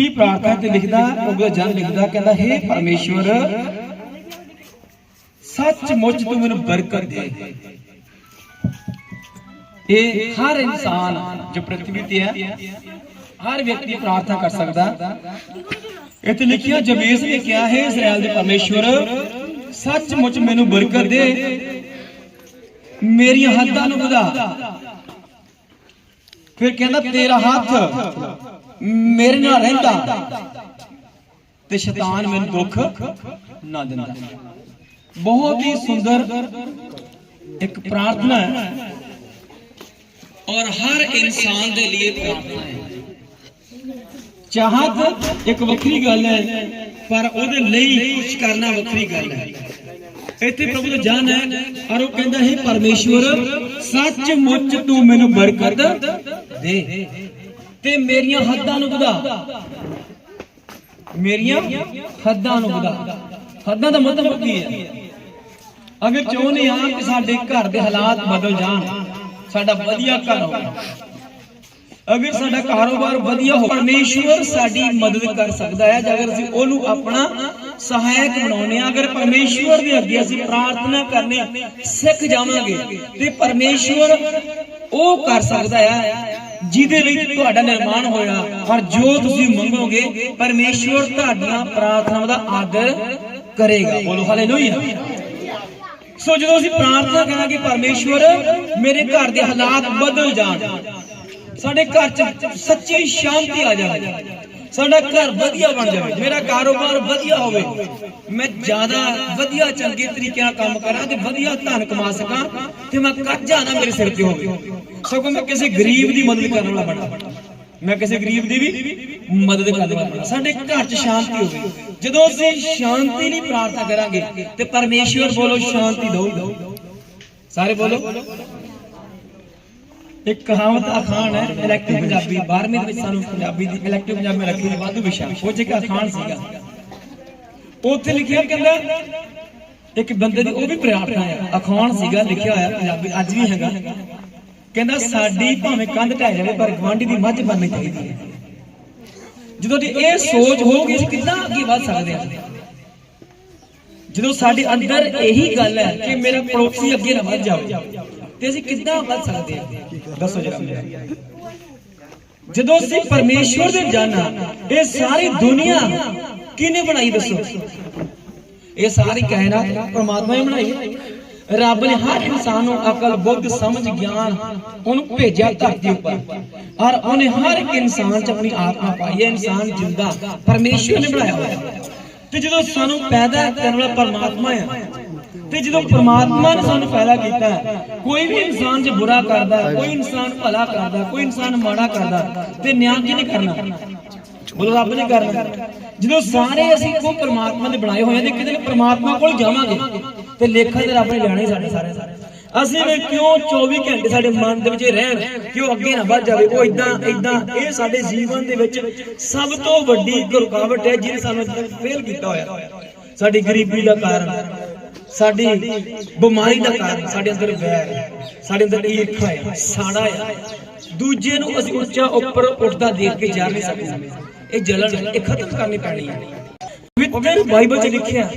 ਕੀ ਪ੍ਰਾਰਥਨਾ ਤੇ ਲਿਖਦਾ, ਉਹ ਜਨ ਲਿਖਦਾ, ਕਹਿੰਦਾ हे ਪਰਮੇਸ਼ਵਰ, ਸੱਚਮੁੱਚ ਤੂੰ ਮੈਨੂੰ ਬਰਕਤ ਦੇ। ਇਹ ਹਰ ਇਨਸਾਨ ਜੋ ਪ੍ਰithvi ਤੇ ਹੈ, ਹਰ ਵਿਅਕਤੀ ਪ੍ਰਾਰਥਨਾ ਕਰ ਸਕਦਾ। ਇੱਥੇ ਲਿਖਿਆ, ਜਬੇਸ ਨੇ ਕਿਹਾ, ਹੈ ਇਸਰਾਇਲ ਦੇ ਪਰਮੇਸ਼ਵਰ, ਸੱਚਮੁੱਚ ਮੈਨੂੰ ਬਰਕਤ ਦੇ। ਮੇਰੀਆਂ ਹੱਦਾਂ ਨੂੰ ਵਧਾ। ਫਿਰ ਕਹਿੰਦਾ, ਤੇਰਾ ਹੱਥ ਮੇਰੇ ਨਾਲ ਰਹਿੰਦਾ। ਤੇ ਸ਼ੈਤਾਨ ਮੈਨੂੰ ਦੁੱਖ ਨਾ ਦਿੰਦਾ। ਬਹੁਤ ਹੀ ਸੁੰਦਰ ਇੱਕ ਪ੍ਰਾਰਥਨਾ ਹੈ। ਔਰ ਹਰ ਇਨਸਾਨ ਦੇ ਲਈ ਪ੍ਰਾਰਥਨਾ ਹੈ। ਚਾਹਤ ਇੱਕ ਵੱਖਰੀ ਗੱਲ ਹੈ, ਪਰ ਉਹਦੇ ਲਈ ਕੁਝ ਕਰਨਾ ਵੱਖਰੀ ਗੱਲ ਹੈ। ਇੱਥੇ ਪ੍ਰਭੂ ਦਾ ਜਾਨ ਹੈ, ਔਰ ਉਹ ਕਹਿੰਦਾ ਹੈ, ਪਰਮੇਸ਼ਵਰ, ਸੱਚਮੁੱਚ ਤੂੰ ਮੈਨੂੰ ਬਰਕਤ ਦੇ। ਤੇ ਮੇਰੀਆਂ ਹੱਦਾਂ ਨੂੰ ਵਧਾ। ਮੇਰੀਆਂ ਹੱਦਾਂ ਨੂੰ ਵਧਾ। ਹੱਦਾਂ ਦਾ ਮਤਲਬ ਕੀ ਹੈ? ਅਗਰ ਚਾਹੁੰਦੇ ਆ ਕਿ ਸਾਡੇ ਘਰ ਦੇ ਹਾਲਾਤ ਬਦਲ ਜਾਣ, ਸਾਡਾ ਵਧੀਆ ਘਰ ਹੋਵੇ। ਅਗਰ ਸਾਡਾ ਕਾਰੋਬਾਰ ਵਧੀਆ ਹੋ ਪਰਮੇਸ਼ਵਰ ਸਾਡੀ ਮਦਦ ਕਰ ਸਕਦਾ ਹੈ। ਜੇ ਅਸੀਂ ਉਹਨੂੰ ਆਪਣਾ ਸਹਾਇਕ ਬਣਾਉਨੇ ਆ ਅਗਰ ਪਰਮੇਸ਼ਵਰ ਦੇ ਅੱਗੇ ਅਸੀਂ ਪ੍ਰਾਰਥਨਾ ਕਰਨੇ ਸਿੱਖ ਜਾਵਾਂਗੇ, ਤੇ ਪਰਮੇਸ਼ਵਰ ਉਹ ਕਰ ਸਕਦਾ ਹੈ ਜਿਹਦੇ ਵਿੱਚ ਤੁਹਾਡਾ ਨਿਰਮਾਣ ਹੋਇਆ ਔਰ ਜੋ ਤੁਸੀਂ ਮੰਗੋਗੇ, ਪਰਮੇਸ਼ਵਰ ਤੁਹਾਡੀਆਂ ਪ੍ਰਾਰਥਨਾਵਾਂ ਦਾ ਆਦਰ ਕਰੇਗਾ। ਬੋਲੋ ਹਾਲੇਲੂਇਆ ਸੋ ਜਦੋਂ ਅਸੀਂ ਪ੍ਰਾਰਥਨਾ ਕਰਾਂਗੇ, ਪਰਮੇਸ਼ਵਰ, ਮੇਰੇ ਘਰ ਦੇ ਹਾਲਾਤ ਬਦਲ ਜਾਣ। ਸਾਡੇ ਘਰ 'ਚ ਸੱਚੀ ਸ਼ਾਂਤੀ ਆ ਜਾਵੇ। ਸਾਡਾ ਘਰ ਵਧੀਆ ਬਣ ਜਾਵੇ, ਮੇਰਾ ਕਾਰੋਬਾਰ ਵਧੀਆ ਹੋਵੇ। ਮੈਂ ਜ਼ਿਆਦਾ ਵਧੀਆ ਚੰਗੇ ਤਰੀਕੇ ਨਾਲ ਕੰਮ ਕਰਾਂ ਤੇ ਵਧੀਆ ਧਨ ਕਮਾ ਸਕਾਂ ਤੇ ਮੈਂ ਕਰਜ਼ਾ ਨਾ ਮੇਰੇ ਸਿਰ ਤੇ ਹੋਵੇ। ਸਗੋਂ ਮੈਂ ਕਿਸੇ ਗਰੀਬ ਦੀ ਮਦਦ ਕਰਨ ਵਾਲਾ ਬਣਾ। ਮੈਂ ਕਿਸੇ ਗਰੀਬ ਦੀ ਵੀ ਮਦਦ ਕਰਨ ਵਾਲਾ ਸਾਡੇ ਘਰ 'ਚ ਸ਼ਾਂਤੀ ਹੋਵੇ। ਜਦੋਂ ਅਸੀਂ ਸ਼ਾਂਤੀ ਲਈ ਪ੍ਰਾਰਥਨਾ ਕਰਾਂਗੇ ਤੇ ਪਰਮੇਸ਼ਵਰ ਬੋਲੋ ਸ਼ਾਂਤੀ ਦਊਗਾ ਸਾਰੇ ਬੋਲੋ। ਇੱਕ ਕਹਾਵਤ ਅਖਾਣ ਹੈ ਇਲੈਕਟਿਵ ਪੰਜਾਬੀ। 12ਵੀਂ ਵਿੱਚ ਸਾਨੂੰ ਪੰਜਾਬੀ ਦੀ ਇਲੈਕਟਿਵ ਪੰਜਾਬੀ ਮੈਂ ਰੱਖੀ ਵਾਧੂ ਵਿਸ਼ਾ। ਉਹ ਚ ਅਖਾਣ ਸੀਗਾ। ਉੱਥੇ ਲਿਖਿਆ ਕਹਿੰਦਾ, ਇੱਕ ਬੰਦੇ ਦੀ ਉਹ ਵੀ ਪ੍ਰਾਰਥਨਾ ਹੈ। ਅਖਾਣ ਸੀਗਾ, ਲਿਖਿਆ ਹੋਇਆ ਪੰਜਾਬੀ ਅੱਜ ਵੀ ਹੈਗਾ। ਕਹਿੰਦਾ, ਸਾਡੀ ਭਾਵੇਂ ਕੰਧ ਢਹਿ ਜਾਵੇ, ਪਰ ਗਵਾਂਢੀ ਦੀ ਮੱਝ ਬਣਨੀ ਚਾਹੀਦੀ ਹੈ। ਜਦੋਂ ਦੀ ਇਹ ਸੋਚ ਹੋਊਗੀ, ਅਸੀਂ ਕਿੱਦਾਂ ਅੱਗੇ ਵੱਧ ਸਕਦੇ ਹਾਂ? ਜਦੋਂ ਸਾਡੇ ਅੰਦਰ ਇਹੀ ਗੱਲ ਹੈ ਕਿ ਮੇਰਾ ਪੜੋਸੀ ਅੱਗੇ ਨਾ ਵੱਧ ਜਾਵੇ, ਤੇ ਅਸੀਂ ਕਿੱਦਾਂ ਵੱਧ ਸਕਦੇ ਹਾਂ? ਦੱਸੋ ਜਰਾ ਜਦੋਂ ਅਸੀਂ ਪਰਮੇਸ਼ਵਰ ਦੇ ਜਾਣਾ, ਇਹ ਸਾਰੀ ਦੁਨੀਆ ਕਿਹਨੇ ਬਣਾਈ ਦੱਸੋ? ਇਹ ਸਾਰੀ ਕਾਇਨਾਤ ਪ੍ਰਮਾਤਮਾ ਨੇ ਬਣਾਈ। ਰੱਬ ਨੇ ਹਰ ਇਨਸਾਨ ਨੂੰ ਅਕਲ, ਬੁੱਧ, ਸਮਝ, ਗਿਆਨ ਉਹਨੂੰ ਭੇਜਿਆ ਧਰਤੀ ਉੱਪਰ। ਔਰ ਉਹਨੇ ਹਰ ਇੱਕ ਇਨਸਾਨ 'ਚ ਆਪਣੀ ਆਤਮਾ ਪਾਈ। ਹੈ ਇਨਸਾਨ ਜਿੰਦਾ ਪਰਮੇਸ਼ਵਰ ਨੇ ਬਣਾਇਆ ਹੋਇਆ। ਤੇ ਜਦੋਂ ਸਾਨੂੰ ਪੈਦਾ ਕਰਨ ਵਾਲਾ ਪਰਮਾਤਮਾ ਹੈ ਤੇ ਜਦੋਂ ਪ੍ਰਮਾਤਮਾ ਨੇ ਸਾਨੂੰ ਪੈਦਾ ਕੀਤਾ ਕੋਈ ਵੀ ਇਨਸਾਨ ਜੇ ਬੁਰਾ ਕਰਦਾ ਕੋਈ ਇਨਸਾਨ ਭਲਾ ਕਰਦਾ ਕੋਈ ਇਨਸਾਨ ਮਾੜਾ ਕਰਦਾ ਤੇ ਨਿਆਂ ਕਿਹਨੇ ਕਰਨਾ? ਬੋਲੋ, ਰੱਬ ਨੇ ਕਰਨਾ। ਜਦੋਂ ਸਾਰੇ ਅਸੀਂ ਕੋ ਪ੍ਰਮਾਤਮਾ ਦੇ ਬਣਾਏ ਹੋਏ ਆ ਤੇ ਕਿਤੇ ਪ੍ਰਮਾਤਮਾ ਕੋਲ ਜਾਵਾਂਗੇ, ਤੇ ਲੇਖਾ ਤੇ ਰੱਬ ਨੇ ਲੈਣੇ ਸਾਡੇ ਸਾਰੇ। ਅਸੀਂ ਵੀ ਕਿਉਂ 24 ਘੰਟੇ ਸਾਡੇ ਮਨ ਦੇ ਵਿੱਚ ਰਹਿਣ ਕਿਉਂ ਅੱਗੇ ਨਾ ਵੱਧ ਜਾਵੇ, ਉਹ ਇਦਾਂ ਇਦਾਂ ਇਹ ਸਾਡੇ ਜੀਵਨ ਦੇ ਵਿੱਚ ਸਭ ਤੋਂ ਵੱਡੀ ਰੁਕਾਵਟ ਹੈ, ਜਿਹਨੇ ਸਾਨੂੰ ਫੇਲ ਕੀਤਾ ਹੋਇਆ। ਸਾਡੀ ਗਰੀਬੀ ਦਾ ਕਾਰਨ। ਸਾਡੀ ਬਿਮਾਰੀ ਦਾ ਕਾਰਨ ਸਾਡੇ ਅੰਦਰ ਵੈਰ ਸਾਡੇ ਅੰਦਰ ਈਰਖਾ ਹੈ, ਸਾੜਾ ਹੈ। ਦੂਜੇ ਨੂੰ ਅਸੀਂ ਉੱਚਾ ਉੱਪਰ ਉੱਠਦਾ ਦੇਖ ਕੇ ਜਾ ਨਹੀਂ ਸਕਦੇ। ਇਹ ਜਲਨ ਇਹ ਖਤਮ ਕਰਨੀ ਪੈਣੀ ਹੈ। ਪਵਿੱਤਰ ਬਾਈਬਲ 'ਚ ਲਿਖਿਆ,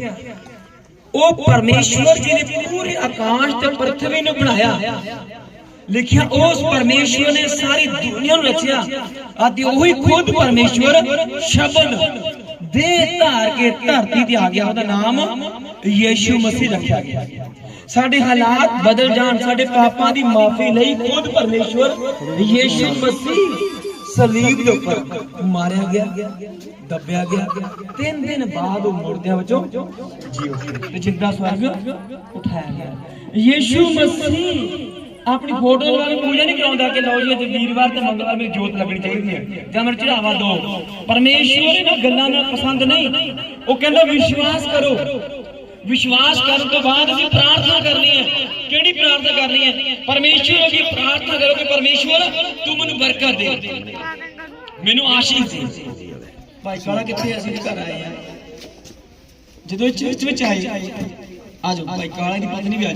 ਉਹ ਪਰਮੇਸ਼ਵਰ ਜੀ ਨੇ ਪੂਰੇ ਆਕਾਸ਼ ਤੇ ਪ੍ਰithvi ਨੂੰ ਬਣਾਇਆ। ਲਿਖਿਆ, ਉਸ ਪਰਮੇਸ਼ਵਰ ਨੇ ਸਾਰੀ ਦੁਨੀਆ ਨੂੰ ਰਚਿਆ। ਅਤੇ ਉਹੀ ਖੁਦ ਪਰਮੇਸ਼ਵਰ ਸ਼ਬਦ ਦੇ ਧਾਰ ਕੇ ਧਰਤੀ ਤੇ ਆ ਗਿਆ ਉਹਦਾ ਨਾਮ ਯੀਸ਼ੂ ਮਸੀਹ ਰੱਖਿਆ ਗਿਆ। ਸਾਡੇ ਹਾਲਾਤ ਬਦਲ ਜਾਣ, ਸਾਡੇ ਪਾਪਾਂ ਦੀ ਮਾਫੀ ਲਈ ਖੁਦ ਪਰਮੇਸ਼ਵਰ ਯੀਸ਼ੂ ਮਸੀਹ ਸਲੀਬ ਦੇ ਉੱਪਰ ਮਾਰਿਆ ਗਿਆ, ਦੱਬਿਆ ਗਿਆ। ਤਿੰਨ ਦਿਨ ਬਾਅਦ ਉਹ ਮੁਰਦਿਆਂ ਵਿੱਚੋਂ ਜੀ ਤੇ ਜਿੰਦਾ ਸਵਰਗ ਉਠਾਇਆ ਗਿਆ। ਯੀਸ਼ੂ ਮਸੀਹ ਆਪਣੀ ਫੋਟੋ ਲਗਾ ਪੂਜਾ ਨਹੀਂ ਕਰਾਉਂਦਾ ਕਿ ਲਓ ਜੀ ਅੱਜ ਵੀਰਵਾਰ ਤੇ ਮੰਗਲਵਾਰ ਮੇਰੀ ਜੋਤ ਲੱਗਣੀ ਚਾਹੀਦੀ ਹੈ ਜਾਂ ਮੈਨੂੰ ਚੜਾਵਾ ਦਿਓ। ਪਰਮੇਸ਼ਵਰ ਇਹਨਾਂ ਗੱਲਾਂ ਨਾਲ ਪਸੰਦ ਨਹੀਂ। ਉਹ ਕਹਿੰਦਾ, ਵਿਸ਼ਵਾਸ ਕਰੋ। ਵਿਸ਼ਵਾਸ ਕਰਨ ਤੋਂ ਬਾਅਦ ਅਸੀਂ ਪ੍ਰਾਰਥਨਾ ਕਰਨੀ ਹੈ। ਕਿਹੜੀ ਪ੍ਰਾਰਥਨਾ ਕਰਨੀ ਹੈ? ਪਰਮੇਸ਼ਵਰ ਅੱਗੇ ਪ੍ਰਾਰਥਨਾ ਕਰੋ ਕਿ ਪਰਮੇਸ਼ਵਰ, ਤੂੰ ਮੈਨੂੰ ਬਰਕਤ ਦੇ। ਮੈਨੂੰ ਆਸ਼ੀਸ਼ ਦੇ। ਭਾਈ, ਕਾਲਾ ਕਿੱਥੇ ਅਸੀਂ ਘਰ ਆਏ ਆ ਜਦੋਂ ਚਰਚ ਵਿੱਚ ਆਏ, ਆ ਭਾਈ, ਕਾਲਾ ਦੀ ਪਤਨੀ ਵੀ ਆ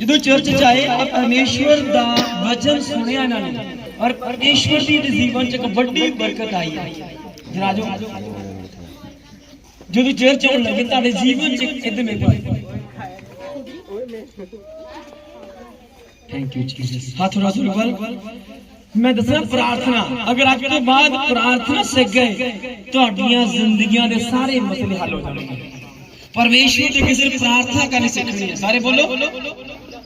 ਜਦੋਂ ਚਰਚ ਚ ਆਏ ਆ ਪਰਮੇਸ਼ਵਰ ਦਾ ਵਚਨ ਸੁਣਿਆ ਇਹਨਾਂ ਨੇ ਔਰ ਪਰਮੇਸ਼ਵਰ ਦੀ ਜੀਵਨ ਚ ਇੱਕ ਵੱਡੀ ਬਰਕਤ ਆਈ ਹੈ। ਜਦੋਂ ਚੇਅਰ ਚੋਣ ਲੱਗੇ ਤੁਹਾਡੇ ਜੀਵਨ ਚ ਇਦਾਂ ਮੇਰੇ ਥੈਂਕ ਯੂ ਜੀਸਸ ਹੱਥ ਰੱਖ ਲਓ ਮੈਂ ਦੱਸਣਾ ਪ੍ਰਾਰਥਨਾ। ਅਗਰ ਅੱਜ ਤੋਂ ਬਾਅਦ ਪ੍ਰਾਰਥਨਾ ਸਿੱਖ ਗਏ ਤੁਹਾਡੀਆਂ ਜ਼ਿੰਦਗੀਆਂ ਦੇ ਸਾਰੇ ਮਸਲੇ ਹੱਲ ਹੋ ਜਾਣਗੇ। ਪਰਮੇਸ਼ਵਰ ਤੇ ਕਿਸੇ ਪ੍ਰਾਰਥਨਾ ਕਰਨੀ ਸਿੱਖਣੀ ਹੈ। ਸਾਰੇ ਬੋਲੋ।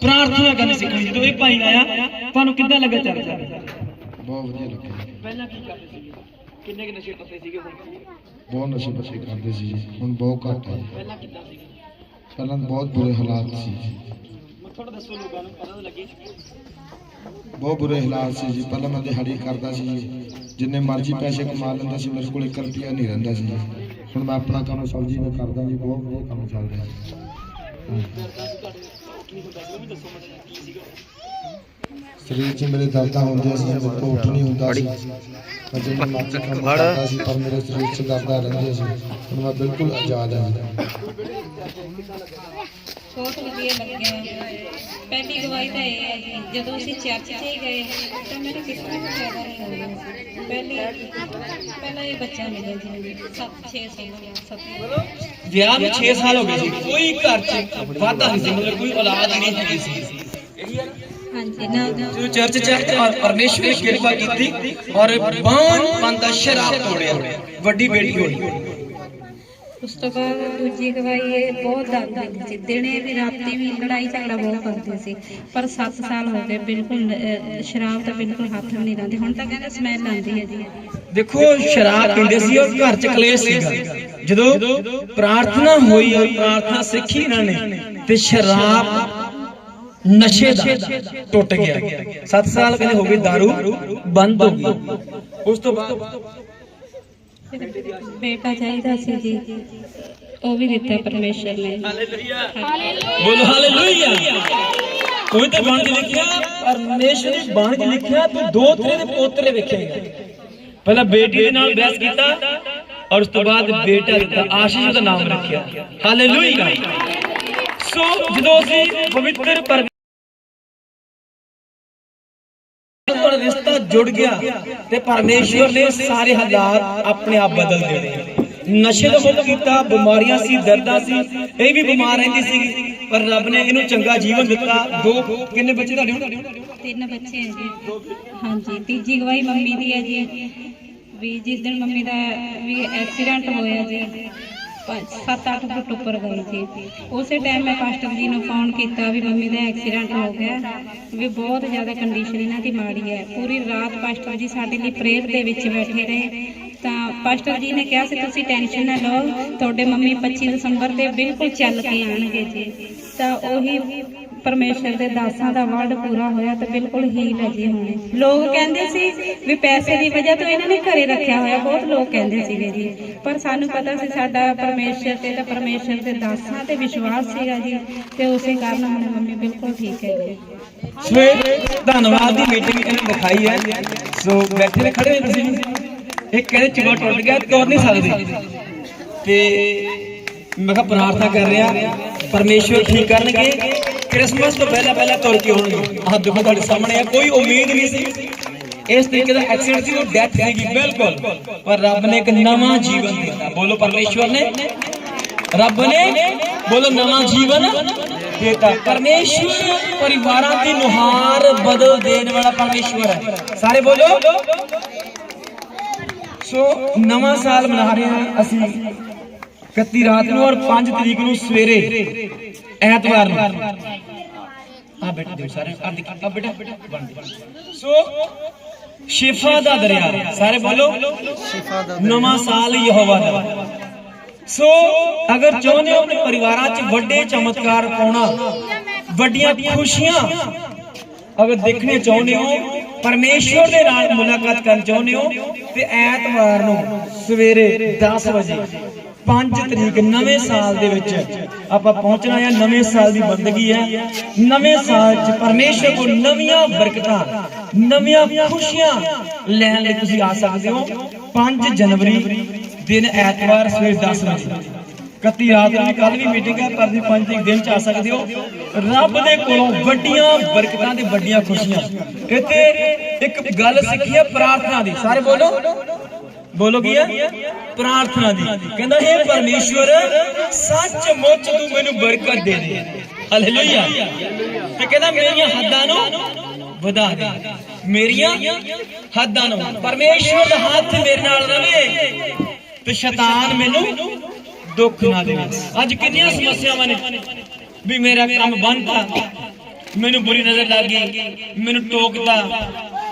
ਪ੍ਰਾਰਥਨਾ ਕਰਨੀ ਸਿੱਖਣੀ ਜਦੋਂ ਇਹ ਭਾਈ ਆਇਆ ਤੁਹਾਨੂੰ ਕਿੱਦਾਂ ਲੱਗਾ ਚੱਲ ਚੱਲ ਬਹੁਤ ਵਧੀਆ ਲੱਗਿਆ ਪਹਿਲਾਂ ਕੀ ਕਰਦੇ ਸੀਗੇ? ਕਿੰਨੇ ਕਿ ਨਸ਼ੇ ਪੱਤੇ ਸੀਗੇ ਹੁਣ? ਬਹੁਤ ਨਸ਼ੇ ਪੱਤੇ ਕਰਦੇ ਸੀ ਜੀ ਹੁਣ ਬਹੁਤ ਘੱਟ ਹੈ ਪਹਿਲਾਂ ਕਿੱਦਾਂ ਸੀਗੇ? ਪਹਿਲਾਂ ਬਹੁਤ ਬੁਰੇ ਹਾਲਾਤ ਸੀ ਜੀ। ਮੈਂ ਥੋੜਾ ਦੱਸੋ ਲੋਕਾਂ ਨੂੰ ਪਤਾ ਤਾਂ ਲੱਗੇ। ਬਹੁਤ ਬੁਰੇ ਹਾਲਾਤ ਸੀ ਜੀ। ਪਹਿਲਾਂ ਮੈਂ ਦਿਹਾੜੀ ਕਰਦਾ ਸੀ ਜਿੰਨੇ ਮਰਜ਼ੀ ਪੈਸੇ ਕਮਾ ਲੈਂਦਾ ਸੀ ਮੇਰੇ ਕੋਲ 1 ਰੁਪਿਆ ਨਹੀਂ ਰਹਿੰਦਾ ਸੀ ਹੁਣ ਮੈਂ ਆਪਣਾ ਕੰਮ ਸਬਜ਼ੀ ਦਾ ਕਰਦਾ ਜੀ ਬਹੁਤ ਵਧੀਆ ਕੰਮ ਚੱਲ ਰਿਹਾ ਗੱਲ ਵੀ ਦੱਸੋ ਮੈਂ ਕੀ ਸੀਗਾ? ਸਰੀਰ 'ਚ ਮੇਰੇ ਦਰਦਾਂ ਹੁੰਦੀਆਂ ਸੀ ਮੇਰੇ ਤੋਂ ਉੱਠ ਨਹੀਂ ਹੁੰਦਾ ਸੀ। ਮੈਂ ਜਿੰਨਾ ਮਰਜ਼ੀ ਕੰਮ ਕਰਦਾ ਸੀ ਪਰ ਮੇਰੇ ਸਰੀਰ 'ਚ ਦਰਦਾਂ ਰਹਿੰਦੀਆਂ ਸੀ। ਹੁਣ ਮੈਂ ਬਿਲਕੁਲ ਆਜ਼ਾਦ ਹਾਂ ਜੀ ਬਹੁਤ ਵਧੀਆ ਲੱਗਿਆ। ਪਹਿਲੀ ਗਵਾਹੀ ਤਾਂ ਇਹ ਹੈ ਜੀ ਜਦੋਂ ਅਸੀਂ ਚਰਚ 'ਚ ਹੀ ਗਏ ਤਾਂ ਮੇਰੇ ਕਿਸੇ ਨੂੰ ਫਾਇਦਾ ਨਹੀਂ ਹੋਇਆ ਪਹਿਲੀ ਪਹਿਲਾਂ ਇਹ ਬੱਚਾ ਮਿਲਿਆ ਜੀ 7 6 ਸਾਲ ਸੱਤ ਵਿਆਹ ਨੂੰ 6 ਸਾਲ ਹੋ ਗਏ ਸੀ। ਕੋਈ ਘਰ 'ਚ ਵਾਧਾ ਨਹੀਂ ਸੀ ਮਤਲਬ ਕੋਈ ਔਲਾਦ ਨਹੀਂ ਹੈਗੀ ਸੀ ਹਾਂਜੀ ਨਾ ਜੋ ਚਰਚ ਚ ਪਰਮੇਸ਼ਵਰ ਨੇ ਕਿਰਪਾ ਕੀਤੀ ਔਰ ਬਾਣ ਬੰਦਾ ਸ਼ਰਾਬ ਤੋੜਿਆ। ਵੱਡੀ ਬੇਟੀ ਹੋਈ। ਉਸ ਤੋਂ ਬਾਅਦ ਦੂਜੀ ਗਵਾਹੀ ਇਹ ਬਹੁਤ ਦਰਦ ਦਿੰਦੀ ਸੀ। ਦਿਨੇ ਵੀ ਰਾਤੀ ਵੀ ਲੜਾਈ ਝਗੜਾ ਬਹੁਤ ਕਰਦੇ ਸੀ। ਪਰ 7 ਸਾਲ ਹੋ ਗਏ ਬਿਲਕੁਲ ਸ਼ਰਾਬ ਤਾਂ ਬਿਲਕੁਲ ਹੱਥ ਵੀ ਨਹੀਂ ਲਾਉਂਦੇ। ਹੁਣ ਤਾਂ ਕਹਿੰਦੇ ਸਮੈਲ ਆਉਂਦੀ ਹੈ ਜੀ। ਦੇਖੋ ਸ਼ਰਾਬ ਪੀਂਦੇ ਸੀ ਔਰ ਘਰ ਚ ਕਲੇਸ਼ ਸੀਗਾ। ਜਦੋਂ ਪ੍ਰਾਰਥਨਾ ਹੋਈ ਔਰ ਪ੍ਰਾਰਥਨਾ ਸਿੱਖੀ ਇਹਨਾਂ ਨੇ ਤੇ ਸ਼ਰਾਬ ਨਸ਼ੇ ਦਾ ਟੁੱਟ ਗਿਆ। 7 ਸਾਲ ਕਹਿੰਦੇ ਹੋ ਗਏ दारू ਬੰਦ ਹੋ ਗਈ। ਉਸ ਤੋਂ ਬਾਅਦ ਬੇਟਾ ਚਾਹੀਦਾ ਸੀ ਜੀ। ਉਹ ਵੀ ਦਿੱਤਾ ਪਰਮੇਸ਼ਰ ਨੇ। ਬੋਲੋ ਹਾਲੇਲੂਇਆ। ਕੋਈ ਤਾਂ ਬਾਣ ਚ ਲਿਖਿਆ ਪਰਮੇਸ਼ਰ ਨੇ ਬਾਣ ਚ ਲਿਖਿਆ ਤੂੰ ਦੋ ਤੇਰੇ ਦੇ ਪੋਤਰੇ ਵੇਖੇਗਾ। ਪਹਿਲਾਂ ਬੇਟੀ ਦੇ ਨਾਲ ਬਹਿਸ ਕੀਤਾ ਔਰ ਉਸ ਤੋਂ ਬਾਅਦ ਬੇਟਾ ਦਿੱਤਾ ਆਸ਼ੀਸ਼ ਦਾ ਨਾਮ ਰੱਖਿਆ। ਹਾਲੇਲੂਇਆ। ਸੋ ਜਦੋਂ ਅਸੀਂ ਪਵਿੱਤਰ ਜੁੜ ਗਿਆ ਤੇ ਪਰਮੇਸ਼ਵਰ ਨੇ ਸਾਰੇ ਹਾਲਾਤ ਆਪਣੇ ਆਪ ਬਦਲ ਦੇਣੇ। ਨਸ਼ੇ ਤੋਂ ਮੁਕਤ ਕੀਤਾ, ਬਿਮਾਰੀਆਂ ਸੀ, ਦਰਦਾਂ ਸੀ, ਇਹ ਵੀ ਬਿਮਾਰ ਰਹਿੰਦੀ ਸੀ। ਪਰ ਰੱਬ ਨੇ ਇਹਨੂੰ ਚੰਗਾ ਜੀਵਨ ਦਿੱਤਾ। ਦੋ, ਕਿੰਨੇ ਬੱਚੇ ਤੁਹਾਡੇ ਹੁਣ? ਤਿੰਨ ਬੱਚੇ ਹੈ ਜੀ। ਹਾਂਜੀ, ਤੀਜੀ ਗਵਾਹੀ ਮੰਮੀ ਦੀ ਹੈ ਜੀ। ਵੀ ਜਿਸ ਦਿਨ ਮੰਮੀ ਦਾ ਵੀ ਐਕਸੀਡੈਂਟ ਹੋਇਆ ਜੀ 7-8 ਫੁੱਟ ਉੱਪਰ ਗਈ ਸੀ। ਉਸੇ ਟਾਈਮ ਮੈਂ ਪਾਸਟਰ ਜੀ ਨੂੰ ਫੋਨ ਕੀਤਾ ਵੀ ਮੰਮੀ ਦਾ ਐਕਸੀਡੈਂਟ ਹੋ ਗਿਆ। ਵੀ ਬਹੁਤ ਜ਼ਿਆਦਾ ਕੰਡੀਸ਼ਨ ਇਹਨਾਂ ਦੀ ਮਾੜੀ ਹੈ। ਪੂਰੀ ਰਾਤ ਪਾਸਟਰ ਜੀ ਸਾਡੇ ਲਈ ਪ੍ਰੇਅਰ ਦੇ ਵਿੱਚ ਬੈਠੇ ਰਹੇ। ਤਾਂ ਪਾਸਟਰ ਜੀ ਨੇ ਕਿਹਾ ਸੀ, ਤੁਸੀਂ ਟੈਨਸ਼ਨ ਨਾ ਲਓ। ਤੁਹਾਡੇ ਮੰਮੀ 25 ਦਸੰਬਰ ਤੇ ਬਿਲਕੁਲ ਚੱਲ ਕੇ ਆਣਗੇ ਜੀ। ਤਾਂ ਉਹੀ ਪਰਮੇਸ਼ਰ ਦੇ ਦਾਸਾਂ ਦਾ ਵਰਡ ਪੂਰਾ ਹੋਇਆ ਤਾਂ ਬਿਲਕੁਲ ਹੀਲ ਹੈ ਜੀ ਲੋਕ ਕਹਿੰਦੇ ਸੀ ਵੀ ਪੈਸੇ ਦੀ ਵਜ੍ਹਾ ਤੋਂ ਇਹਨਾਂ ਨੇ ਘਰੇ ਰੱਖਿਆ ਹੋਇਆ, ਬਹੁਤ ਲੋਕ ਕਹਿੰਦੇ ਸੀਗੇ ਜੀ। ਪਰ ਸਾਨੂੰ ਪਤਾ ਸੀ ਸਾਡਾ ਪਰਮੇਸ਼ਰ ਤੇ ਤਾਂ ਪਰਮੇਸ਼ਰ ਦੇ ਦਾਸਾਂ ਤੇ ਵਿਸ਼ਵਾਸ ਸੀਗਾ ਜੀ ਤੇ ਉਸੇ ਕਾਰਨ ਹੁਣ ਮੰਮੀ ਬਿਲਕੁਲ ਠੀਕ ਹੈ ਜੀ। ਸਵੇਰ ਧੰਨਵਾਦ ਦੀ ਮੀਟਿੰਗ ਇਹਨੇ ਦਿਖਾਈ ਹੈ। ਸੋ ਬੈਠੇ ਖੜੇ ਤੁਸੀਂ। ਇਹ ਕਹਿੰਦੇ ਚੁਗਾ ਟੁੱਟ ਗਿਆ ਤੁਰ ਨਹੀਂ ਸਕਦੇ। ਤੇ ਮੈਂ ਕਿਹਾ ਪ੍ਰਾਰਥਨਾ ਕਰ ਰਿਹਾ, ਪਰਮੇਸ਼ਵਰ ਠੀਕ ਕਰਨਗੇ। ਕ੍ਰਿਸਮਸ ਤੋਂ ਪਹਿਲਾਂ ਪਹਿਲਾਂ ਤੁਰ ਕੇ ਆਉਣਗੇ। ਆਹ ਦੇਖੋ ਤੁਹਾਡੇ ਸਾਹਮਣੇ ਆ, ਕੋਈ ਉਮੀਦ ਨਹੀਂ ਸੀ। ਇਸ ਤਰੀਕੇ ਦਾ ਐਕਸੀਡੈਂਟ ਸੀ, ਉਹ ਡੈਥ ਸੀਗੀ, ਬਿਲਕੁਲ। ਪਰ ਰੱਬ ਨੇ ਇੱਕ ਨਵਾਂ ਜੀਵਨ ਦਿੱਤਾ। ਬੋਲੋ ਪਰਮੇਸ਼ਵਰ ਨੇ। ਰੱਬ ਨੇ, ਬੋਲੋ ਨਵਾਂ ਜੀਵਨ ਦੇਤਾ। ਪਰਮੇਸ਼ਵਰ ਪਰਿਵਾਰਾਂ ਦੀ ਨੁਹਾਰ ਬਦਲ ਦੇਣ ਵਾਲਾ ਪਰਮੇਸ਼ਵਰ ਹੈ। ਸਾਰੇ ਬੋਲੋ। ਸੋ ਨਵਾਂ ਸਾਲ ਮਨਾ ਰਹੇ ਹਾਂ ਅਸੀਂ। 31 ਰਾਤ ਨੂੰ ਔਰ 5 ਤਰੀਕ ਨੂੰ ਸਵੇਰੇ ਐਤਵਾਰ ਨੂੰ। ਆ ਬੇਟਾ ਦਿਓ ਸਾਰੇ ਆ ਦੇਖੋ ਆ ਬੇਟਾ ਬਣ ਸੋ, ਸ਼ਿਫਾ ਦਾ ਦਰਿਆ, ਸਾਰੇ ਬੋਲੋ, ਨਵਾਂ ਸਾਲ ਯਹੋਵਾ ਦਾ। ਸੋ, ਅਗਰ ਚਾਹੁੰਦੇ ਹੋ ਆਪਣੇ ਪਰਿਵਾਰਾਂ 'ਚ ਵੱਡੇ ਚਮਤਕਾਰ ਪਾਉਣਾ, ਵੱਡੀਆਂ ਖੁਸ਼ੀਆਂ, ਅਗਰ ਦੇਖਣੇ ਚਾਹੁੰਦੇ ਹੋ, ਪਰਮੇਸ਼ਵਰ ਦੇ ਨਾਲ ਮੁਲਾਕਾਤ ਕਰਨਾ ਚਾਹੁੰਦੇ ਹੋ, ਤੇ ਐਤਵਾਰ ਨੂੰ ਸਵੇਰੇ 10 ਵਜੇ 5 ਤਰੀਕ, ਨਵੇਂ ਸਾਲ ਦੇ ਵਿੱਚ ਆਪਾਂ ਪਹੁੰਚਣਾ ਹੈ। ਨਵੇਂ ਸਾਲ ਦੀ ਬੰਦਗੀ ਹੈ। ਨਵੇਂ ਸਾਲ 'ਚ ਪਰਮੇਸ਼ਵਰ ਕੋਲ ਨਵੀਆਂ ਬਰਕਤਾਂ, ਨਵੀਆਂ ਖੁਸ਼ੀਆਂ ਲੈਣ ਲਈ ਤੁਸੀਂ ਆ ਸਕਦੇ ਹੋ। 5 ਜਨਵਰੀ, ਦਿਨ ਐਤਵਾਰ, ਸਵੇਰ 10 ਵਜੇ। 31 ਰਾਤ ਨੂੰ ਕੱਲ ਵੀ ਮੀਟਿੰਗ ਹੈ, ਪਰ ਦੀ 5 ਤਰੀਕ ਦਿਨ ਚ ਆ ਸਕਦੇ ਹੋ। ਰੱਬ ਦੇ ਕੋਲੋਂ ਵੱਡੀਆਂ ਬਰਕਤਾਂ ਤੇ ਵੱਡੀਆਂ ਖੁਸ਼ੀਆਂ। ਇੱਥੇ ਇੱਕ ਗੱਲ ਸਿੱਖੀ ਹੈ ਪ੍ਰਾਰਥਨਾ ਦੀ। ਸਾਰੇ ਬੋਲੋ। ਬੋਲੋ ਕੀ ਹੈ? ਪ੍ਰਾਰਥਨਾ ਦੀ। ਕਹਿੰਦਾ हे ਪਰਮੇਸ਼ਵਰ, ਸੱਚ ਮੁੱਚ ਤੂੰ ਮੈਨੂੰ ਬਰਕਤ ਦੇ ਦੇ। ਹਾਲੇਲੂਇਆ ਤੇ ਕਹਿੰਦਾ, ਮੇਰੀਆਂ ਹੱਦਾਂ ਨੂੰ ਵਧਾ ਦੇ। ਮੇਰੀਆਂ ਹੱਦਾਂ ਨੂੰ। ਪਰਮੇਸ਼ਵਰ ਦਾ ਹੱਥ ਮੇਰੇ ਨਾਲ ਰਵੇ ਤੇ ਸ਼ੈਤਾਨ ਮੈਨੂੰ ਦੁੱਖ ਨਾ ਦੇਵੇ। ਅੱਜ ਕਿੰਨੀਆਂ ਸਮੱਸਿਆਵਾਂ ਨੇ। ਵੀ ਮੇਰਾ ਕੰਮ ਬੰਦਤਾ ਮੈਨੂੰ ਬੁਰੀ ਨਜ਼ਰ ਲੱਗ ਗਈ। ਮੈਨੂੰ ਟੋਕਦਾ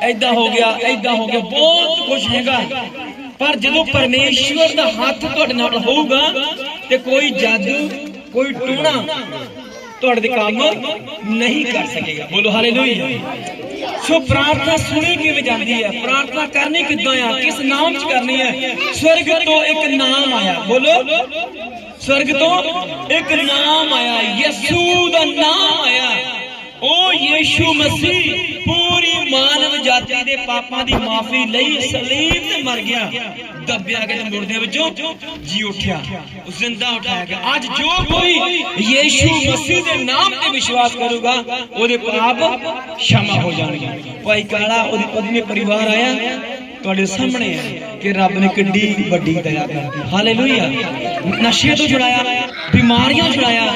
ਐਦਾਂ ਹੋ ਗਿਆ ਐਦਾਂ ਹੋ ਗਿਆ। ਬਹੁਤ ਕੁਝ ਹੈਗਾ। ਪਰ ਜਦੋਂ ਪਰਮੇਸ਼ਵਰ ਦਾ ਹੱਥ ਤੁਹਾਡੇ ਨਾਲ ਹੋਊਗਾ ਤੇ ਕੋਈ ਜਾਦੂ, ਕੋਈ ਟੂਣਾ ਤੁਹਾਡੇ ਦੇ ਕੰਮ ਨਹੀਂ ਕਰ ਸਕੇਗਾ। ਬੋਲੋ ਹਾਲੇਲੂਇਆ। ਸੋ ਪ੍ਰਾਰਥਨਾ ਸੁਣੀ ਕਿਵੇਂ ਜਾਂਦੀ ਹੈ? ਪ੍ਰਾਰਥਨਾ ਕਰਨੀ ਕਿੱਦਾਂ ਆ? ਕਿਸ ਨਾਮ 'ਚ ਕਰਨੀ ਹੈ? ਸਵਰਗ ਤੋਂ ਇੱਕ ਨਾਮ ਆਇਆ। ਬੋਲੋ। ਸਵਰਗ ਤੋਂ ਇੱਕ ਨਾਮ ਆਇਆ। ਯਿਸੂ ਦਾ ਨਾਮ ਆਇਆ। ਉਹ ਯੀਸ਼ੂ ਮਸੀਹ ਪੂਰੀ ਮਾਨਵ ਜਾਤੀ ਦੇ ਪਾਪਾਂ ਦੀ ਮਾਫੀ ਲਈ ਸਲੀਬ ਤੇ ਮਰ ਗਿਆ। ਦੱਬਿਆ ਗਿਆ ਮੁਰਦੇ ਵਿੱਚੋਂ ਜੀ ਉੱਠਿਆ। ਉਸ ਜ਼ਿੰਦਾ ਉਠਾਇਆ ਗਿਆ। ਅੱਜ ਜੋ ਕੋਈ ਯੀਸ਼ੂ ਮਸੀਹ ਦੇ ਨਾਮ ਤੇ ਵਿਸ਼ਵਾਸ ਕਰੂਗਾ, ਉਹਦੇ ਪਾਪ ਸ਼ਮਾ ਹੋ ਜਾਣਗੇ। ਭਾਈ ਕਾਲਾ, ਉਹਦੀ ਪਤਨੀ ਪਰਿਵਾਰ ਆਇਆ। ਤੁਹਾਡੇ ਸਾਹਮਣੇ ਹੈ ਕਿ ਰੱਬ ਨੇ ਕਿੰਨੀ ਵੱਡੀ ਦਇਆ ਕੀਤੀ ਹਾਲੇਲੂਇਆ। ਨਸ਼ੇ ਤੋਂ ਛੁਡਾਇਆ ਬਿਮਾਰੀਆਂ ਛੁਡਾਇਆ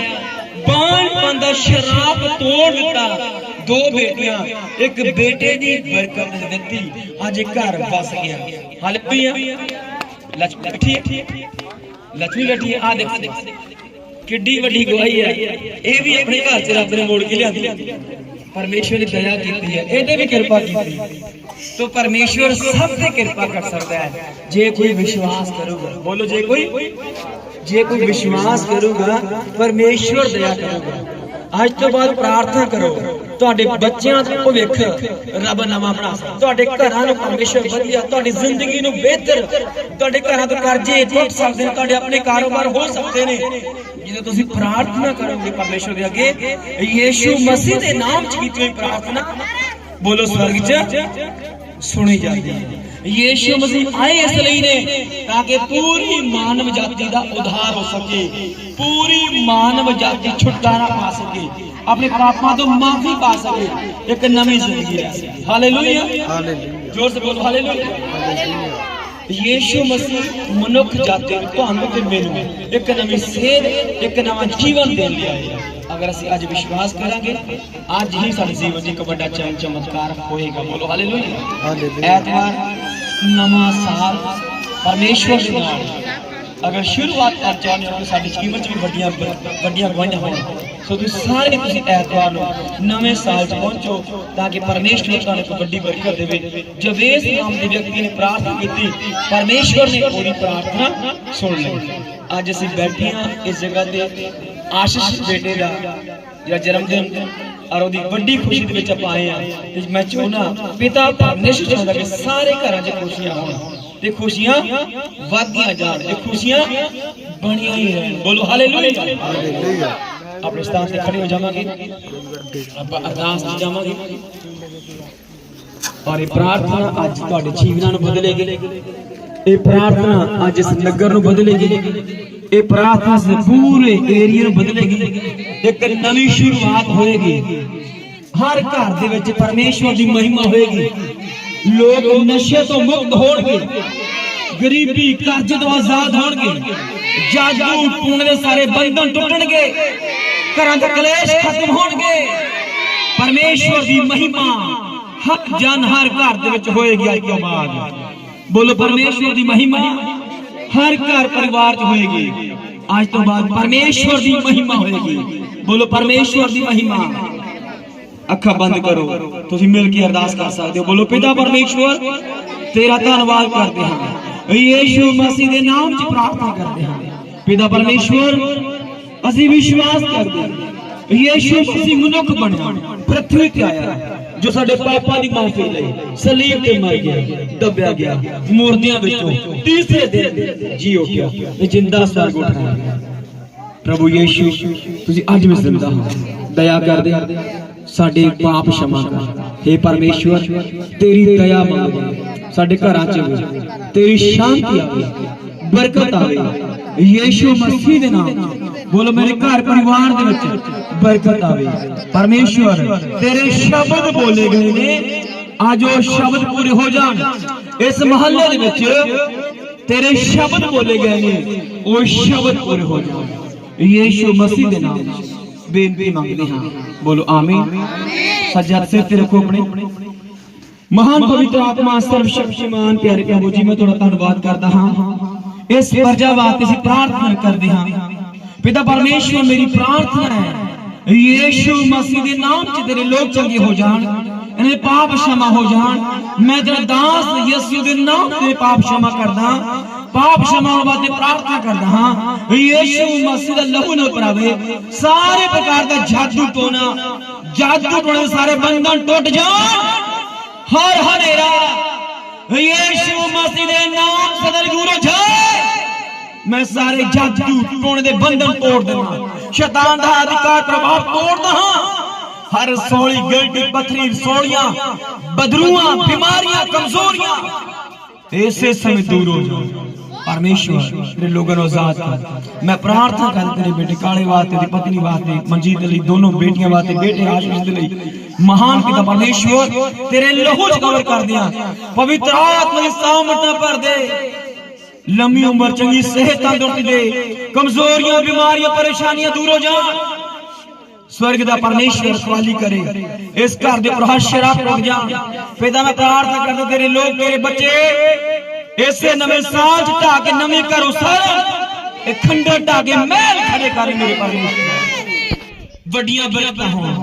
ਬਾਣ ਬੰਦਾ ਸ਼ਰਾਬ ਤੋੜ ਦਿੱਤਾ। دو بیٹیاں، ایک بیٹے دی برکت دتی اج گھر بس گیا۔ ہل پیاں لچمی بیٹھی لچمی بیٹھی آ دیکھ۔ کڈی وڈی گواہی ہے۔ اے بھی اپنے گھر چ رب نے موڑ کے لیاندی پرمیشور نے دیا کیتی ہے۔ اے دے بھی کرپا کیتی۔ تو پرمیشور سب سے کرپا کر سکتا ہے۔ جے کوئی وشواس کرو گا۔ بولو جے کوئی۔ جے کوئی وشواس کرو گا، پرمیشور دیا کرے گا۔ آج تو بعد پرارتھنا کرو۔ ਤੁਹਾਡੇ ਬੱਚਿਆਂ ਦਾ ਭਵਿੱਖ ਰੱਬ ਨਵਾਂ ਬਣਾ ਸਕਦਾ। ਤੁਹਾਡੇ ਘਰਾਂ ਨੂੰ ਪਰਮੇਸ਼ਵਰ ਵਧੀਆ ਤੁਹਾਡੀ ਜ਼ਿੰਦਗੀ ਨੂੰ ਬਿਹਤਰ, ਤੁਹਾਡੇ ਘਰਾਂ ਤੋਂ ਕਰਜ਼ੇ ਟੁੱਟ ਸਕਦੇ ਨੇ, ਤੁਹਾਡੇ ਆਪਣੇ ਕਾਰੋਬਾਰ ਹੋ ਸਕਦੇ ਨੇ। ਜਦੋਂ ਤੁਸੀਂ ਪ੍ਰਾਰਥਨਾ ਕਰੋਗੇ ਪਰਮੇਸ਼ਵਰ ਦੇ ਅੱਗੇ, ਯੀਸ਼ੂ ਮਸੀਹ ਦੇ ਨਾਮ 'ਚ ਕੀਤੀ ਹੋਈ ਪ੍ਰਾਰਥਨਾ, ਬੋਲੋ ਸਵਰਗ 'ਚ, ਸੁਣੀ ਜਾਂਦੀ ਹੈ। ਯੀਸ਼ੂ ਮਸੀਹ ਆਏ ਇਸ ਲਈ ਨੇ ਤਾਂ ਕਿ ਪੂਰੀ ਮਾਨਵ ਜਾਤੀ ਦਾ ਉਧਾਰ ਹੋ ਸਕੇ, ਪੂਰੀ ਮਾਨਵ ਜਾਤੀ ਛੁਟਕਾਰਾ ਪਾ ਸਕੇ। ਆਪਣੇ ਪਾਪਾਂ ਤੋਂ ਮਾਫੀ ਪਾ ਸਕੇ ਇੱਕ ਨਵੀਂ ਜ਼ਿੰਦਗੀ ਲੈ ਸਕੇ ਹਾਲੇਲੂਇਆ ਹਾਲੇਲੂਇਆ ਜ਼ੋਰ ਸੇ ਬੋਲੋ ਹਾਲੇਲੂਇਆ ਯੀਸ਼ੂ ਮਸੀਹ ਮਨੁੱਖ ਜਾਤੀ ਨੂੰ ਤੁਹਾਨੂੰ ਤੇ ਮੈਨੂੰ ਇੱਕ ਨਵੀਂ ਸੇਧ ਇੱਕ ਨਵਾਂ ਜੀਵਨ ਦੇਣ ਲਈ ਆਏ ਆ। ਅਗਰ ਅਸੀਂ ਅੱਜ ਵਿਸ਼ਵਾਸ ਕਰਾਂਗੇ ਅੱਜ ਹੀ ਸਾਡੇ ਜੀਵਨ 'ਚ ਇੱਕ ਵੱਡਾ ਚਮ ਚਮਤਕਾਰ ਹੋਏਗਾ ਬੋਲੋ ਹਾਲੇਲੂਇਆ ਹਾਲੇਲੂਇਆ ਐਤਵਾਰ ਨਵਾਂ ਸਾਲ ਪਰਮੇਸ਼ਵਰ ਦੇ ਨਾਲ ਅਗਰ ਸ਼ੁਰੂਆਤ ਕਰ ਚਾਹੁੰਦੇ ਹੋ ਕਿ ਸਾਡੇ ਜੀਵਨ 'ਚ ਵੀ ਵੱਡੀਆਂ ਵੱਡੀਆਂ ਗਵਾਹੀਆਂ ਹੋਣ ਸੋ ਤੁਸੀਂ ਸਾਰੇ ਤੁਸੀਂ ਐਤਵਾਰ ਨੂੰ ਨਵੇਂ ਸਾਲ 'ਚ ਪਹੁੰਚੋ ਤਾਂ ਕਿ ਪਰਮੇਸ਼ਵਰ ਤੁਹਾਨੂੰ ਇੱਕ ਵੱਡੀ ਬਰਕਤ ਦੇਵੇ। ਜਵੇਸ ਨਾਮ ਦੇ ਵਿਅਕਤੀ ਨੇ ਪ੍ਰਾਰਥਨਾ ਕੀਤੀ, ਪਰਮੇਸ਼ਵਰ ਨੇ ਉਹਦੀ ਪ੍ਰਾਰਥਨਾ ਸੁਣ ਲਈ। ਅੱਜ ਅਸੀਂ ਬੈਠੇ ਹਾਂ ਇਸ ਜਗ੍ਹਾ ਤੇ ਆਸ਼ੀਸ਼ ਬੇਟੇ ਦਾ ਜਿਹੜਾ ਜਨਮ ਦਿਨ ਔਰ ਉਹਦੀ ਵੱਡੀ ਖੁਸ਼ੀ ਦੇ ਵਿੱਚ ਆਪਾਂ ਆਏ ਆ ਤੇ ਮੈਂ ਚਾਹੁੰਦਾ ਪਿਤਾ ਪਰਮੇਸ਼ਰ ਚਾਹੁੰਦਾ ਕਿ ਸਾਰੇ ਘਰਾਂ 'ਚ ਖੁਸ਼ੀਆਂ ਹੋਣ। ਤੇ ਖੁਸ਼ੀਆਂ ਵਧਦੀਆਂ ਜਾਣ ਤੇ ਖੁਸ਼ੀਆਂ ਬਣੀਆਂ ਹੀ ਰਹਿਣ। ਬੋਲੋ ਹਾਲੇਲੂਇਆ। ਹਾਲੇਲੂਇਆ। ਆਪਣੇ ਸਥਾਨ ਤੇ ਖੜੇ ਹੋ ਜਾਵਾਂਗੇ। ਆਪਾਂ ਅਰਦਾਸ 'ਚ ਜਾਵਾਂਗੇ। ਔਰ ਇਹ ਪ੍ਰਾਰਥਨਾ ਅੱਜ ਤੁਹਾਡੇ ਜੀਵਨਾਂ ਨੂੰ ਬਦਲੇਗੀ। ਇਹ ਪ੍ਰਾਰਥਨਾ ਅੱਜ ਇਸ ਨਗਰ ਨੂੰ ਬਦਲੇਗੀ। ਇਹ ਪ੍ਰਾਰਥਨਾ ਇਸ ਪੂਰੇ ਏਰੀਆ ਨੂੰ ਬਦਲੇਗੀ। ਇੱਕ ਨਵੀਂ ਸ਼ੁਰੂਆਤ ਹੋਏਗੀ। ਹਰ ਘਰ ਦੇ ਵਿੱਚ ਪਰਮੇਸ਼ਵਰ ਦੀ ਮਹਿਮਾ ਹੋਏਗੀ। ਲੋਕ ਨਸ਼ੇ ਤੋਂ ਮੁਕਤ ਹੋਣਗੇ ਗਰੀਬੀ ਕਰਜ਼ ਤੋਂ ਆਜ਼ਾਦ ਹੋਣਗੇ ਜਾਦੂ ਟੂਣ ਦੇ ਸਾਰੇ ਬੰਧਨ ਟੁੱਟਣਗੇ ਘਰਾਂ ਦੇ ਕਲੇਸ਼ ਖਤਮ ਹੋਣਗੇ ਪਰਮੇਸ਼ਵਰ ਦੀ ਮਹਿਮਾ ਹਰ ਜਨ ਹਰ ਘਰ ਦੇ ਵਿੱਚ ਹੋਏਗੀ ਅੱਜ ਤੋਂ ਬਾਅਦ ਬੋਲੋ ਪਰਮੇਸ਼ਵਰ ਦੀ ਮਹਿਮਾ ਹਰ ਘਰ ਪਰਿਵਾਰ 'ਚ ਹੋਏਗੀ ਅੱਜ ਤੋਂ ਬਾਅਦ ਪਰਮੇਸ਼ਵਰ ਦੀ ਮਹਿਮਾ ਹੋਏਗੀ ਬੋਲੋ ਪਰਮੇਸ਼ਵਰ ਦੀ ਮਹਿਮਾ ਅੱਖਾਂ ਬੰਦ ਕਰੋ। ਤੁਸੀਂ ਮਿਲ ਕੇ ਅਰਦਾਸ ਕਰ ਸਕਦੇ ਹੋ। ਬੋਲੋ ਪਿਤਾ ਪਰਮੇਸ਼ਵਰ ਤੇਰਾ ਧੰਨਵਾਦ ਕਰਦੇ ਹਾਂ। ਯੀਸ਼ੂ ਮਸੀਹ ਦੇ ਨਾਮ 'ਚ ਪ੍ਰਾਰਥਨਾ ਕਰਦੇ ਹਾਂ। ਪਿਤਾ ਪਰਮੇਸ਼ਵਰ ਅਸੀਂ ਵਿਸ਼ਵਾਸ ਕਰਦੇ ਹਾਂ ਯੀਸ਼ੂ ਮਸੀਹ ਮਨੁੱਖ ਬਣਿਆ ਪ੍ਰਥਵੀ ਤੇ ਆਇਆ ਜੋ ਸਾਡੇ ਪਾਪਾਂ ਦੀ ਮਾਫੀ ਲਈ ਸਲੀਬ ਤੇ ਮਰ ਗਿਆ ਦੱਬਿਆ ਗਿਆ ਮੁਰਦਿਆਂ ਵਿੱਚੋਂ ਤੀਸਰੇ ਦਿਨ ਜੀ ਉੱਠਿਆ ਤੇ ਜਿੰਦਾ ਸਵਰਗ ਉਠਾਇਆ। ਪ੍ਰਭੂ ਯੀਸ਼ੂ ਤੁਸੀਂ ਅੱਜ ਵੀ ਜ਼ਿੰਦਾ ਹੋ। ਦਇਆ ਕਰਦੇ ساڈے پاپ شما ہے پرمیشور تیری دیا ساڈے گرا چیری شانتی برکت آ یشو مسیح برکت آمےشورے شبد بولی گئے آج وہ شبد پورے ہو جا اس محلے شبد بولی گئے وہ شبد پورے یشو مسیح ਬੇਨਤੀ ਮੰਗਦੇ ਹਾਂ। ਬੋਲੋ ਆਮੀਨ। ਸੱਜੇ ਹੱਥ ਤੇ ਰੱਖੋ ਆਪਣੇ। ਮਹਾਨ ਪਵਿੱਤਰ ਆਤਮਾ ਸਰਵ ਸ਼ਕਤੀਮਾਨ ਪਿਆਰੇ ਪ੍ਰਭੂ ਜੀ ਮੈਂ ਤੁਹਾਡਾ ਧੰਨਵਾਦ ਕਰਦਾ ਹਾਂ। ਇਸ ਪਰਜਾ ਵਾਸਤੇ ਅਸੀਂ ਪ੍ਰਾਰਥਨਾ ਕਰਦੇ ਹਾਂ। ਪਿਤਾ ਪਰਮੇਸ਼ਵਰ ਮੇਰੀ ਪ੍ਰਾਰਥਨਾ ਹੈ। ਯੀਸ਼ੂ ਮਸੀਹ ਦੇ ਨਾਮ 'ਚ ਤੇਰੇ ਲੋਕ ਚੰਗੇ ਹੋ ਜਾਣ। ਇਹਨੇ ਪਾਪ ਸ਼ਮਾ ਹੋ ਜਾਣ। ਮੈਂ ਤੇਰਾ ਦਾਸ ਯਿਸੂ ਦੇ ਨਾਮ ਤੇ ਪਾਪ ਸ਼ਮਾ ਕਰਦਾ ਬਾਪ ਸ਼ਮਾਵਾ ਤੇ ਪ੍ਰਾਰਥਨਾ ਕਰਦਾ ਹਾਂ ਯੀਸ਼ੂ ਮਸੀਹ ਦਾ ਲਹੂ ਨਾ ਪਰਾਵੇ ਸਾਰੇ ਪ੍ਰਕਾਰ ਦਾ ਜਾਦੂ ਟੋਣਾ ਜਾਦੂ ਟੋਣੇ ਸਾਰੇ ਬੰਧਨ ਟੁੱਟ ਜਾਣ। ਹਰ ਹਨੇਰਾ ਯੀਸ਼ੂ ਮਸੀਹ ਦੇ ਨਾਮ ਸਦਰ ਗੁਰੂ ਜੀ ਮੈਂ ਸਾਰੇ ਜਾਦੂ ਟੋਣੇ ਦੇ ਬੰਧਨ ਤੋੜ ਦਿੰਦਾ ਸ਼ੈਤਾਨ ਦਾ ਅਧਿਕਾਰ ਪ੍ਰਭਾਵ ਤੋੜਦਾ ਹਾਂ। ਹਰ ਸੋਲੀ ਗਿਲਟੀ ਪਥਰੀ ਸੋਲੀਆਂ, ਬਦਰੂਆਂ, ਬਿਮਾਰੀਆਂ, ਕਮਜ਼ੋਰੀਆਂ, ਇਸੇ ਸਮੇਂ ਦੂਰ ਹੋ ਜਾਓ। ਪਰਮੇਸ਼ਵਰ, ਤੇਰੇ ਲੋਕਾਂ ਨੂੰ ਆਜ਼ਾਦ ਕਰ। ਮੈਂ ਪ੍ਰਾਰਥਨਾ ਕਰ ਤੇਰੇ ਬੇਟੇ ਕਾਲੇ ਵਾਸਤੇ ਤੇ ਪਤਨੀ ਵਾਸਤੇ, ਮਨਜੀਤ ਲਈ, ਦੋਨੋਂ ਬੇਟੀਆਂ ਵਾਸਤੇ, ਬੇਟੇ ਆਸ਼ੀਸ਼ ਦੇ ਲਈ। ਮਹਾਨ ਪਿਤਾ ਪਰਮੇਸ਼ਵਰ, ਤੇਰੇ ਲਹੂ ਚ ਕਵਰ ਕਰ ਦਿਆਂ ਪਵਿੱਤਰ ਆਤਮਾ ਦੀ ਸਾਮਰਥ ਨਾਲ ਭਰ ਦੇ। ਲੰਮੀ ਉਮਰ, ਚੰਗੀ ਸਿਹਤ ਤੰਦਰੁਸਤੀ ਦੇ। ਕਮਜ਼ੋਰੀਆਂ, ਬਿਮਾਰੀਆਂ, ਪਰੇਸ਼ਾਨੀਆਂ ਦੂਰ ਹੋ ਜਾਣ। ਸਵਰਗ ਦਾ ਪਰਮੇਸ਼ਵਰ ਰਖਵਾਲੀ ਕਰੇ। ਇਸ ਘਰ ਦੇ ਉੱਪਰ ਹਰ ਜਾ ਪਿਤਾ, ਮੈਂ ਪ੍ਰਾਰਥਨਾ ਕਰਦਾ ਤੇਰੇ ਲੋਕ, ਤੇਰੇ ਬੱਚੇ ਇਸੇ ਨਵੇਂ ਸਾਲ ਚ ਢਾ ਕੇ ਨਵੇਂ ਘਰੋਂ ਸਾਰਾ ਇਹ ਖੰਡਰ ਢਾ ਕੇ ਮਹਿਲ ਖੜੇ ਕਰ ਮੇਰੇ ਪਰਮੇਸ਼ਵਰ ਵੱਡੀਆਂ ਬਰਕਤਾਂ ਹੋਣ,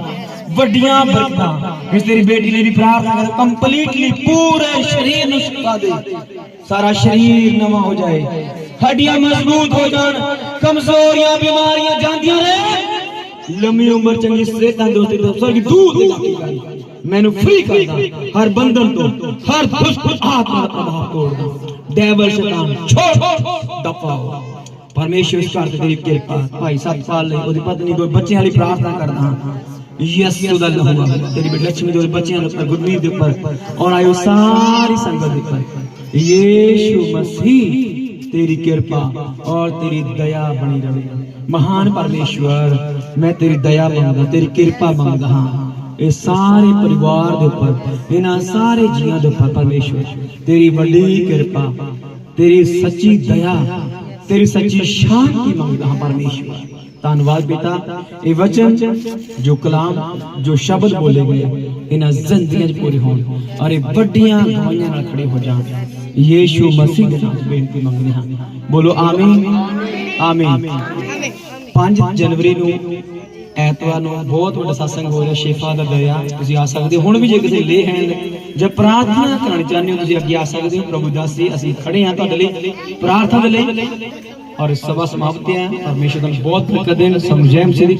ਵੱਡੀਆਂ ਬਰਕਤਾਂ। ਇਸ ਤੇਰੀ ਬੇਟੀ ਲਈ ਵੀ ਪ੍ਰਾਰਥਨਾ ਕਰ ਕੰਪਲੀਟਲੀ ਪੂਰੇ ਸਰੀਰ ਨੂੰ ਸ਼ਿਫਾ ਦੇ। ਸਾਰਾ ਸਰੀਰ ਨਵਾਂ ਹੋ ਜਾਏ। ਹੱਡੀਆਂ ਮਜ਼ਬੂਤ ਹੋ ਜਾਣ, ਕਮਜ਼ੋਰੀਆਂ, ਬਿਮਾਰੀਆਂ ਜਾਂਦੀਆਂ ਰਹਿਣ। ਲੰਮੀ ਉਮਰ ਚੰਗੀ ਸਿਹਤ ਤੰਦਰੁਸਤੀ ਤੋਂ ਸਵਰਗੀ ਦੂਰ ਦੇ ਲਾਕੀ ਮੈਨੂੰ ਫ੍ਰੀ ਕਰਦਾ। ਹਰ ਬੰਧਨ ਤੋਂ, ਹਰ ਦੁਸ਼ਟ ਆਤਮਾ ਦਾ ਪ੍ਰਭਾਵ ਤੋੜ ਦੋ ਸ਼ੈਤਾਨ ਛੋੜ ਦਫਾ ਹੋ। ਪਰਮੇਸ਼ਵਰ ਇਸ ਘਰ ਤੇ ਤੇਰੀ ਕਿਰਪਾ ਭਾਈ ਸਤਪਾਲ ਲਈ ਉਹਦੀ ਪਤਨੀ ਕੋਈ ਬੱਚਿਆਂ ਲਈ ਪ੍ਰਾਰਥਨਾ ਕਰਦਾ ਹਾਂ। ਯਿਸੂ ਦਾ ਲਹੂ ਤੇਰੀ ਬੇਟੀ ਲక్ష్ਮੀ ਦੇ ਬੱਚਿਆਂ ਦੇ ਉੱਪਰ, ਗੁਰਮੀਤ ਦੇ ਉੱਪਰ, ਔਰ ਆਇਓ ਸਾਰੀ ਸੰਗਤ ਦੇ ਉੱਪਰ। ਯੀਸ਼ੂ ਮਸੀਹ, ਤੇਰੀ ਕਿਰਪਾ ਔਰ ਤੇਰੀ ਦਇਆ ਬਣੀ ਰਹੇ ਮਹਾਨ ਪਰਮੇਸ਼ਵਰ, ਮੈਂ ਤੇਰੀ ਦਇਆ ਮੰਗਦਾ, ਤੇਰੀ ਕਿਰਪਾ ਮੰਗਦਾ ਹਾਂ। ਇਹ ਸਾਰੇ ਪਰਿਵਾਰ ਦੇ ਉੱਪਰ ਇਹਨਾਂ ਸਾਰੇ ਜੀਆਂ ਦੇ ਉੱਪਰ ਪਰਮੇਸ਼ਵਰ ਤੇਰੀ ਵੱਡੀ ਕਿਰਪਾ ਤੇਰੀ ਸੱਚੀ ਦਇਆ ਤੇਰੀ ਸੱਚੀ ਸ਼ਾਂਤੀ ਮੰਗਦਾ ਹਾਂ ਪਰਮੇਸ਼ਵਰ ਧੰਨਵਾਦ ਬੇਟਾ ਇਹ ਵਚਨ ਜੋ ਕਲਾਮ ਜੋ ਸ਼ਬਦ ਬੋਲੇ ਗਏ ਇਹਨਾਂ ਜ਼ਿੰਦਗੀਆਂ 'ਚ ਪੂਰੇ ਹੋਣ ਔਰ ਇਹ ਵੱਡੀਆਂ ਗਵਾਹੀਆਂ ਨਾਲ ਖੜੇ ਹੋ ਜਾਣ ਯੀਸ਼ੂ ਮਸੀਹ ਦੇ ਨਾਮ 'ਚ ਬੇਨਤੀ ਮੰਗਦੇ ਹਾਂ ਬੋਲੋ ਆਮੀਨ ਆਮੀਨ 5 ਜਨਵਰੀ ਨੂੰ ਐਤਵਾਰ ਨੂੰ ਬਹੁਤ ਵੱਡਾ satsang ਹੋ ਰਿਹਾ, ਸ਼ੇਫਾ ਦਾ ਦਇਆ ਤੁਸੀਂ ਆ ਸਕਦੇ ਹੋ। ਹੁਣ ਵੀ ਜੇ ਕਿਸੇ ਲੇ ਹੈਂਡ ਜੇ ਪ੍ਰਾਰਥਨਾ ਕਰਨੀ ਚਾਹੁੰਦੇ ਹੋ, ਤੁਸੀਂ ਅੱਗੇ ਆ ਸਕਦੇ ਹੋ। ਪ੍ਰਭੂ ਦਾਸ ਜੀ, ਅਸੀਂ ਖੜੇ ਹਾਂ ਤੁਹਾਡੇ ਲਈ ਪ੍ਰਾਰਥਨਾ ਦੇ ਲਈ। ਔਰ ਸਭਾ ਸਮਾਪਤ ਹੈ। ਪਰਮੇਸ਼ਰ ਤੁਹਾਨੂੰ ਬਹੁਤ ਬਰਕਤ ਦੇਣ ਸਮਝੈਮ ਸ੍ਰੀ